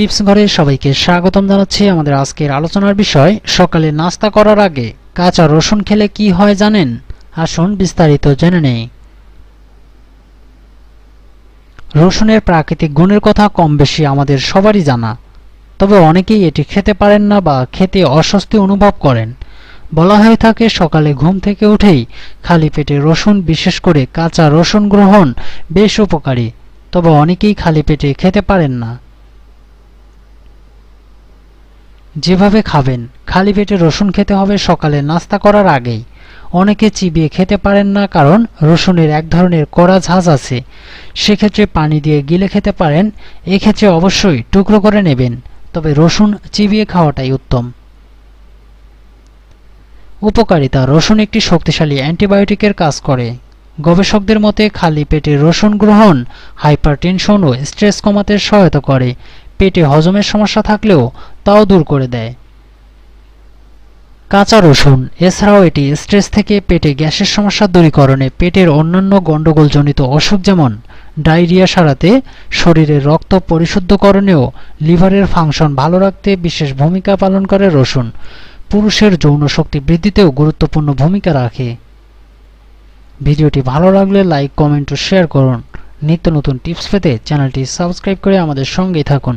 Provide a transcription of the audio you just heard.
Tips ঘরে সবাইকে স্বাগতম জানাচ্ছি আমাদের আজকের আলোচনার বিষয়, সকালে নাস্তা করার আগে কাঁচা রসুন খেলে কি হয় জানেন? আসুন বিস্তারিত জেনে নেই। রসুনের প্রাকৃতিক গুণের কথা কম বেশি আমাদের সবারই জানা। তবে অনেকেই এটি খেতে পারেন না বা খেতে অস্বস্তি অনুভব করেন। বলা হয়ে থাকে, সকালে ঘুম থেকে উঠেই খালি পেটে রসুন, বিশেষ করে কাঁচা রসুন গ্রহণ বেশ উপকারী। তবে অনেকেই খালি পেটে খেতে পারেন না। যেভাবে খাবেন, খালি পেটে রসুন খেতে হবে সকালে নাস্তা করার আগেই। অনেকে চিবিয়ে খেতে পারেন না কারণ রসুনের এক ধরনের কড়া ঝাঁজ আছে। সেক্ষেত্রে পানি দিয়ে গিলে খেতে পারেন, এক্ষেত্রে অবশ্যই টুকরো করে নেবেন, তবে রসুন চিবিয়ে খাওয়াটাই উত্তম। উপকারিতা, রসুন একটি শক্তিশালী অ্যান্টিবায়োটিকের কাজ করে। গবেষকদের মতে, খালি পেটে রসুন গ্রহণ হাইপারটেনশন ও স্ট্রেস কমাতে সহায়তা করে। পেটে হজমের সমস্যা থাকলেও তাও দূর করে দেয়। কাঁচা রসুন, এছাড়াও এটি স্ট্রেস থেকে পেটে গ্যাসের সমস্যা দূরীকরণে পেটের অন্যান্য গণ্ডগোলজনিত অসুখ যেমন ডায়রিয়া সারাতে শরীরের রক্ত পরিশুদ্ধকরণেও লিভারের ফাংশন ভালো রাখতে বিশেষ ভূমিকা পালন করে রসুন। পুরুষের যৌন শক্তি বৃদ্ধিতেও গুরুত্বপূর্ণ ভূমিকা রাখে। ভিডিওটি ভালো লাগলে লাইক, কমেন্ট ও শেয়ার করুন। নিত্য নতুন টিপস পেতে চ্যানেলটি সাবস্ক্রাইব করে আমাদের সঙ্গেই থাকুন।